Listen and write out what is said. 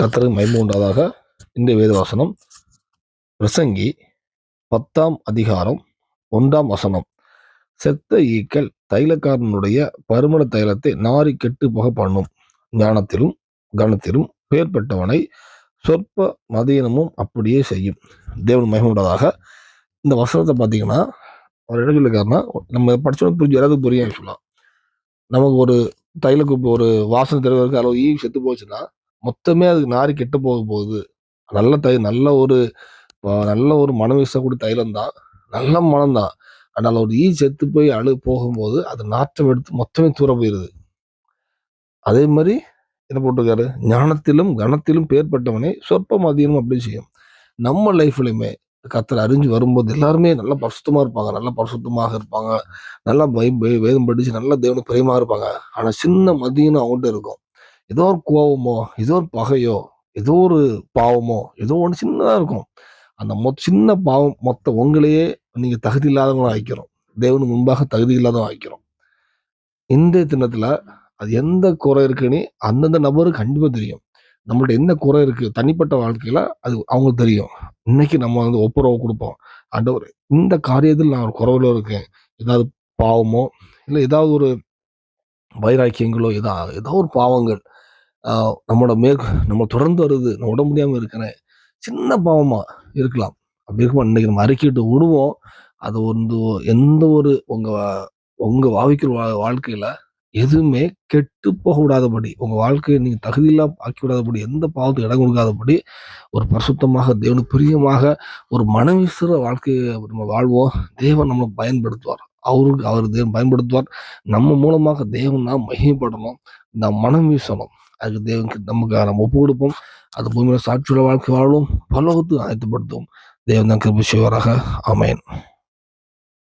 கத்தருக்கு மகிமை உண்டாதாக இந்த வேதவாசனம் பிரசங்கி பத்தாம் அதிகாரம் ஒன்றாம் வசனம். செத்த ஈக்கள் தைலக்காரனுடைய பருமண தைலத்தை நாரி கெட்டு போக பண்ணும். ஞானத்திலும் கனத்திலும் பெயர் பெற்றவனை சொற்ப மதியனமும் அப்படியே செய்யும். தேவன் மகிமை இந்த வசனத்தை பார்த்தீங்கன்னா அவர் என்ன சொல்லியிருக்காருன்னா நம்ம படிச்சோன்னு புரிஞ்சு எல்லாத்துக்கும் புரியும் சொல்லலாம். நமக்கு ஒரு தைலக்கு ஒரு வாசனை தெரிவதற்கு அளவு ஈ செத்து போச்சுன்னா மொத்தமே அதுக்கு நாரி கெட்டு போக போகுது. நல்ல தை நல்ல ஒரு நல்ல ஒரு மனம் வீசக்கூடிய தைலம் தான். நல்ல மனம் தான். ஆனால் ஒரு ஈ செத்து போய் அழு போகும்போது அது நாற்றம் எடுத்து மொத்தமே தூர போயிடுது அதே மாதிரி என்ன போட்டிருக்காரு? ஞானத்திலும் கனத்திலும் பேர்பட்டவனை சொற்ப மதியமும் அப்படி செய்யும். நம்ம லைஃப்லையுமே கத்தர் அறிஞ்சு வரும்போது எல்லாருமே நல்லா பரிசுத்தமாக இருப்பாங்க. நல்லா பரிசுத்தமாக இருப்பாங்க. நல்லா பை பை- வேதம் படித்து நல்லா தேவனுக்கு பிரியமாக இருப்பாங்க. ஆனால் சின்ன மதியம் அவங்ககிட்ட இருக்கும். ஏதோ ஒரு கோவமோ ஏதோ ஒரு பகையோ ஏதோ ஒரு பாவமோ ஏதோ ஒன்று சின்னதாக இருக்கும். அந்த மொ சின்ன பாவம் மொத்த உங்களையே நீங்கள் தகுதி இல்லாதவங்களா வைக்கிறோம் தேவனுக்கு முன்பாக தகுதி இல்லாதவங்க வைக்கிறோம் இந்த தினத்தில் அது எந்த குறை இருக்குன்னு அந்தந்த நபருக்கு கண்டிப்பாக தெரியும். நம்மள்ட்ட என்ன குறை இருக்குது தனிப்பட்ட வாழ்க்கையில் அது அவங்களுக்கு தெரியும். இன்னைக்கு நம்ம வந்து ஒப்புரவு கொடுப்போம். ஆண்டவர் இந்த காரியத்தில் நான் ஒரு குறவில் இருக்கேன். ஏதாவது பாவமோ இல்லை ஏதாவது ஒரு வைராக்கியங்களோ ஏதாவது ஏதோ ஒரு பாவங்கள் நம்மளோட மேற் நம்ம தொடர்ந்து வருது நான் உட முடியாமல் இருக்கிறேன். சின்ன பாவமாக இருக்கலாம். அப்படி இருக்கும் இன்னைக்கு நம்ம அறிக்கிட்டு விடுவோம் அது வந்து எந்த ஒரு உங்கள் உங்கள் வாவிக்கிற வா- வாழ்க்கையில் எதுவுமே கெட்டு போக விடாதபடி உங்கள் வாழ்க்கையை நீங்கள் தகுதியெல்லாம் ஆக்கி விடாதபடி எந்த பாவத்துக்கு இடம் கொடுக்காதபடி ஒரு பரிசுத்தமாக தேவனுக்கு பிரியமாக ஒரு மனவீசுற வாழ்க்கையை நம்ம வாழ்வோம். தேவன் நம்மளை பயன்படுத்துவார். அவருக்கு அவர் தேவன் பயன்படுத்துவார். நம்ம மூலமாக தேவன் நாம் மகிமைப்படணும். நாம் மனம் வீசணும் அதுக்கு தேவனுக்கு நமக்கு நம்ம ஒப்பு கொடுப்போம். அது பூமியில் சாட்சியுள்ள வாழ்க்கை வாழும் பலவத்து ஆயத்தப்படுத்தும். தேவன் தான் கிருபி செய்வாராக. ஆமென்.